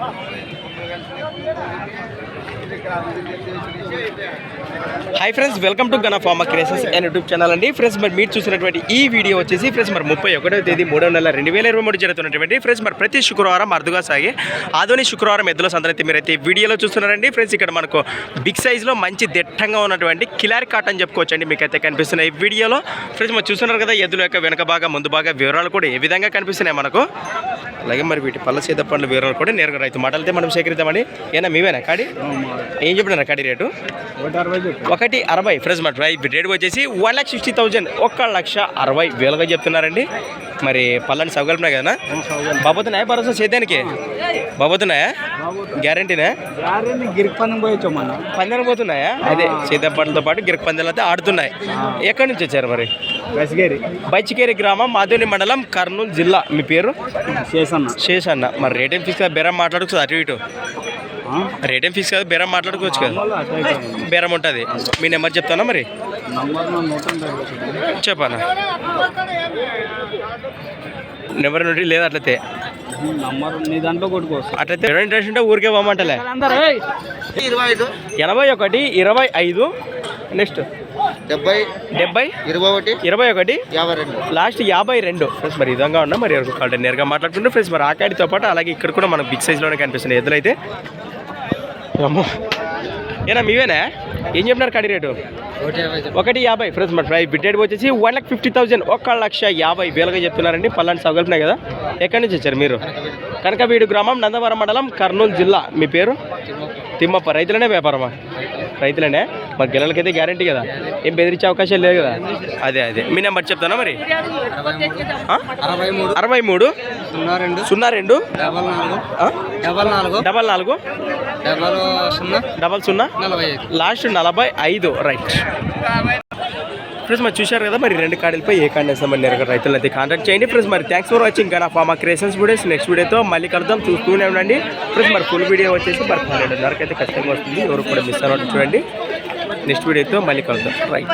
కలిసి hi friends welcome to Gana pharma creations and YouTube channel అండి. Friends మరి మీరు చూసినటువంటి ఈ వీడియో వచ్చేసి ఫ్రెండ్స్ మరి ముప్పై ఒకటో తేదీ మూడో నెల రెండు వేల ఇరవై మూడు జరుగుతున్నటువంటి ఫ్రెండ్స్ మరి ప్రతి శుక్రవారం అరుదుగా సాగే ఆధోని శుక్రవారం ఎద్దుల సందరైతే మీరైతే వీడియోలో చూస్తున్నారండి. ఫ్రెండ్స్ ఇక్కడ మనకు బిగ్ సైజ్లో మంచి దిట్టంగా ఉన్నటువంటి కిలారి కాట్ అని చెప్పుకోవచ్చు అండి మీకు అయితే కనిపిస్తున్నాయి ఈ వీడియోలో. ఫ్రెండ్స్ మరి చూస్తున్నారు కదా ఎద్దుల యొక్క వెనక భాగం ముందు భాగం వివరాలు కూడా ఏ విధంగా కనిపిస్తున్నాయి మనకు? అలాగే మరి వీటి పళ్ళ సీత పండ్ల వివరాలు కూడా నేరుగా రైతు మాటలతో మనం సేకరిద్దామండి. ఏనా మీవేనా కాడి? ఏం చెప్పినారా కాడి రేటు? ఒకటి అరవై ఫ్రెండ్స్ మరి రైట్ రేట్ వచ్చేసి వన్ లాక్ సిక్స్టీ థౌజండ్. ఒక్క లక్ష అరవై వేలుగా చెప్తున్నారండి. మరి పళ్ళని సౌకల్పనే కదా బాబోతున్నాయా భరోసా సేద్యానికి బాబోతున్నాయా? గ్యారంటీనా? పోయొచ్చు మన. పందెలు పోతున్నాయా? అదే సేద్యం పంటలతో పాటు గిరక పందెలు అయితే ఆడుతున్నాయి. ఎక్కడి నుంచి వచ్చారు మరి? బస్గేరి బైచికేరి గ్రామం మాధుని మండలం కర్నూలు జిల్లా. మీ పేరు? చేసన్న శేషన్న. మరి రేట్ ఏం ఫీస్ కదా? బేరం మాట్లాడుకోవచ్చు అటు ఇటు? రేట్ ఏం ఫీస్ కదా? బేరం మాట్లాడుకోవచ్చు కదా. బేరం ఉంటుంది. మీ నెంబర్ చెప్తానా మరి? చెప్పానా? నెంబర్ నుండి లేదు అట్లయితే. నంబర్ నీ దాంట్లో కొట్టుకోవచ్చు. అట్లయితే ఎవరైనా ఇంట్రెస్ట్ ఉంటే ఊరికే పోమంటలే. ఇరవై ఎనభై ఒకటి ఇరవై ఐదు నెక్స్ట్. డెబ్బై డెబ్బై ఇరవై ఒకటి ఇరవై ఒకటి యాభై రెండు లాస్ట్ యాభై రెండు ఫ్రెండ్స్ మరి విధంగా ఉన్నా మరి ఎవరికి నేరుగా మాట్లాడుకుంటే ఫ్రెండ్స్ మరి ఆకాడితో పాటు అలాగే ఇక్కడ కూడా మనకు బిగ్ సైజ్లోనే కనిపిస్తున్నాయి ఎద్దులైతే అమ్మో. ఏనా మీవేనా? ఏం చెప్పినారు కడి రేటు? ఒకటి యాభై. ఫ్రెండ్స్ మరి ప్రైస్ బిడ్డెడ్ వచ్చేసి వన్ లాక్ ఫిఫ్టీ థౌసండ్ ఒక లక్ష యాభై వేలుగా చెప్తున్నారండి. పల్లాంటి సౌకల్పనే కదా? ఎక్కడి నుంచి వచ్చారు మీరు? కనకవీడు గ్రామం నందవరం మండలం కర్నూలు జిల్లా. మీ పేరు? తిమ్మప్ప. రైతులనే వ్యాపారమా? రైతులనే? మరి గిల్లలకైతే గ్యారంటీ కదా? ఏం బెదిరించే అవకాశం లేదు కదా? అదే అదే. మీ నెంబర్ చెప్తానా మరి? అరవై మూడు సున్నా రెండు డబల్ నాలుగు? డబల్ నాలుగు. డబల్ సున్నా. లాస్ట్ నలభై ఐదు. రైట్. ఫ్రెండ్స్ మరి చూశారు కదా మరి రెండు కాడలపై ఏ కార్డు వేస్తాం మరి నేరుగా అయితే కాంటాక్ట్ చేయండి. ఫ్రెండ్స్ మరి థ్యాంక్స్ ఫర్ వాచింగ్ కానీ ఫార్మా క్రియేషన్స్ వీడియోస్ నెక్స్ట్ వీడియోతో మళ్ళీ కలుద్దాం. చూస్తూనే ఉండండి. ఫ్రెండ్స్ మరి ఫుల్ వీడియో వచ్చేసి మరి పన్నెండున్నరకు అయితే ఖచ్చితంగా వస్తుంది. ఎవరు కూడా మిస్ అవ్వడం చూడండి. నెక్స్ట్ వీడియోతో మళ్ళీ కలుద్దాం. రైట్